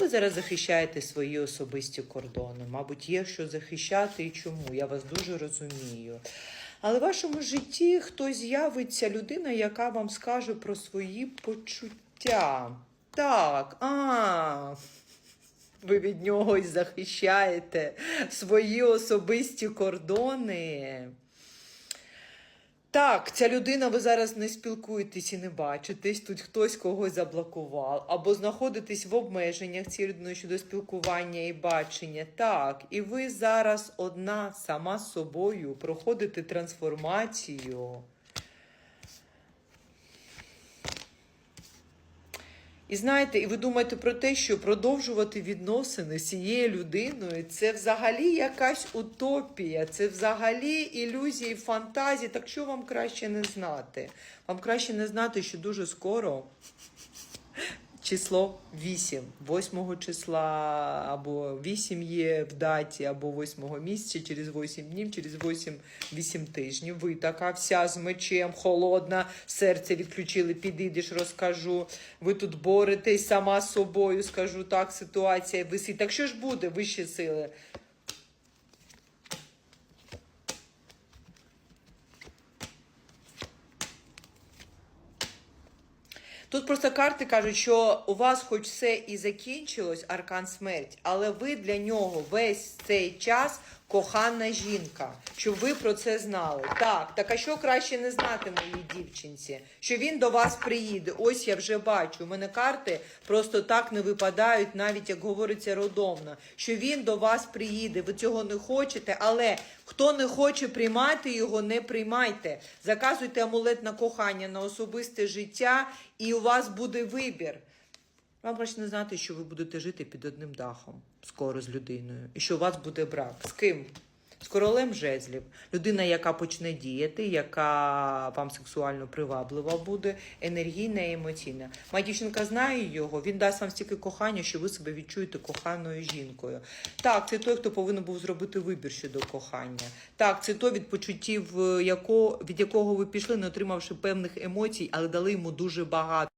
Ви зараз захищаєте свої особисті кордони. Мабуть, є що захищати і чому. Я вас дуже розумію. Але в вашому житті хтось з'явиться людина, яка вам скаже про свої почуття. Так, а. Ви від нього і захищаєте свої особисті кордони. Так, ця людина, ви зараз не спілкуєтесь і не бачитесь. Тут хтось когось заблокував, або знаходитесь в обмеженнях цієї людини щодо спілкування і бачення. Так, і ви зараз одна сама з собою проходите трансформацію. І знаєте, і ви думаєте про те, що продовжувати відносини з цією людиною це взагалі якась утопія, це взагалі ілюзії, фантазії. Так що вам краще не знати? Вам краще не знати, що дуже скоро число 8, 8 числа, або 8 є в даті, або 8 місяця, через 8 днів, через 8, 8 тижнів. Ви така вся з мечем, холодна, серце відключили, підійдеш, розкажу. Ви тут боретесь сама з собою, скажу так, ситуація висить. Так що ж буде, вищі сили? Тут просто карти кажуть, що у вас хоч все і закінчилось, аркан смерть, але ви для нього весь цей час кохана жінка, щоб ви про це знали. Так, так а що краще не знати моїй дівчинці? Що він до вас приїде. Ось я вже бачу. У мене карти просто так не випадають, навіть як говориться родовно. Що він до вас приїде. Ви цього не хочете, але хто не хоче приймати його, не приймайте. Заказуйте амулет на кохання, на особисте життя, і у вас буде вибір. Вам краще не знати, що ви будете жити під одним дахом скоро з людиною, і що у вас буде брак. З ким? З королем жезлів. Людина, яка почне діяти, яка вам сексуально приваблива буде, енергійна і емоційна. Моя дівчинка знає його, він дасть вам стільки кохання, що ви себе відчуєте коханою жінкою. Так, це той, хто повинен був зробити вибір щодо кохання. Так, це той від почуттів, е, від якого ви пішли, не отримавши певних емоцій, але дали йому дуже багато.